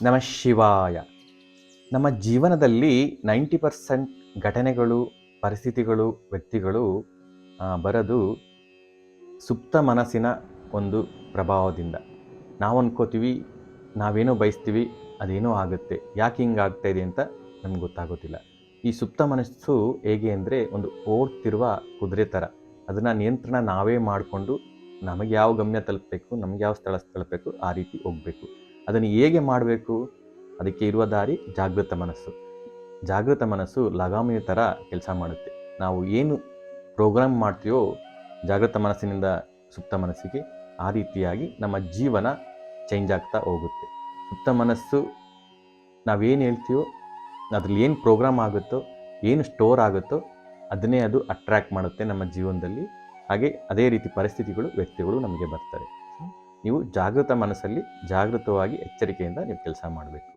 ನಮ ಶಿವಾಯ. ನಮ್ಮ ಜೀವನದಲ್ಲಿ ನೈಂಟಿ ಪರ್ಸೆಂಟ್ ಘಟನೆಗಳು, ಪರಿಸ್ಥಿತಿಗಳು, ವ್ಯಕ್ತಿಗಳು ಬರೋದು ಸುಪ್ತ ಮನಸ್ಸಿನ ಒಂದು ಪ್ರಭಾವದಿಂದ. ನಾವು ಅನ್ಕೋತೀವಿ, ನಾವೇನೋ ಬಯಸ್ತೀವಿ, ಅದೇನೋ ಆಗುತ್ತೆ. ಯಾಕೆ ಹಿಂಗೆ ಆಗ್ತಾ ಇದೆ ಅಂತ ನಮ್ಗೆ ಗೊತ್ತಾಗೋದಿಲ್ಲ. ಈ ಸುಪ್ತ ಮನಸ್ಸು ಹೇಗೆ ಅಂದರೆ ಒಂದು ಓಡ್ತಿರುವ ಕುದುರೆ ಥರ ಅದನ್ನು ನಿಯಂತ್ರಣ ನಾವೇ ಮಾಡಿಕೊಂಡು ನಮಗೆ ಯಾವ ಗಮ್ಯ ತಲುಪಬೇಕು ನಮಗೆ ಯಾವ ಸ್ಥಳ ತಲುಪಬೇಕು, ಆ ರೀತಿ ಹೋಗಬೇಕು. ಅದನ್ನು ಹೇಗೆ ಮಾಡಬೇಕು? ಅದಕ್ಕೆ ಇರುವ ದಾರಿ ಜಾಗೃತ ಮನಸ್ಸು. ಜಾಗೃತ ಮನಸ್ಸು ಲಗಾಮಿಯ ಥರ ಕೆಲಸ ಮಾಡುತ್ತೆ. ನಾವು ಏನು ಪ್ರೋಗ್ರಾಮ್ ಮಾಡ್ತೀವೋ ಜಾಗೃತ ಮನಸ್ಸಿನಿಂದ ಸುಪ್ತ ಮನಸ್ಸಿಗೆ ಆ ರೀತಿಯಾಗಿ ನಮ್ಮ ಜೀವನ ಚೇಂಜ್ ಆಗ್ತಾ ಹೋಗುತ್ತೆ. ಸುಪ್ತ ಮನಸ್ಸು ನಾವೇನು ಹೇಳ್ತೀವೋ, ಅದ್ರಲ್ಲಿ ಏನು ಪ್ರೋಗ್ರಾಮ್ ಆಗುತ್ತೋ, ಏನು ಸ್ಟೋರ್ ಆಗುತ್ತೋ ಅದನ್ನೇ ಅದು ಅಟ್ರ್ಯಾಕ್ಟ್ ಮಾಡುತ್ತೆ ನಮ್ಮ ಜೀವನದಲ್ಲಿ. ಹಾಗೆ ಅದೇ ರೀತಿ ಪರಿಸ್ಥಿತಿಗಳು, ವ್ಯಕ್ತಿಗಳು ನಮಗೆ ಬರ್ತಾರೆ ನೀವು ಜಾಗೃತ ಮನಸ್ಸಲ್ಲಿ ಜಾಗೃತವಾಗಿ ಎಚ್ಚರಿಕೆಯಿಂದ ನೀವು ಕೆಲಸ ಮಾಡಬೇಕು.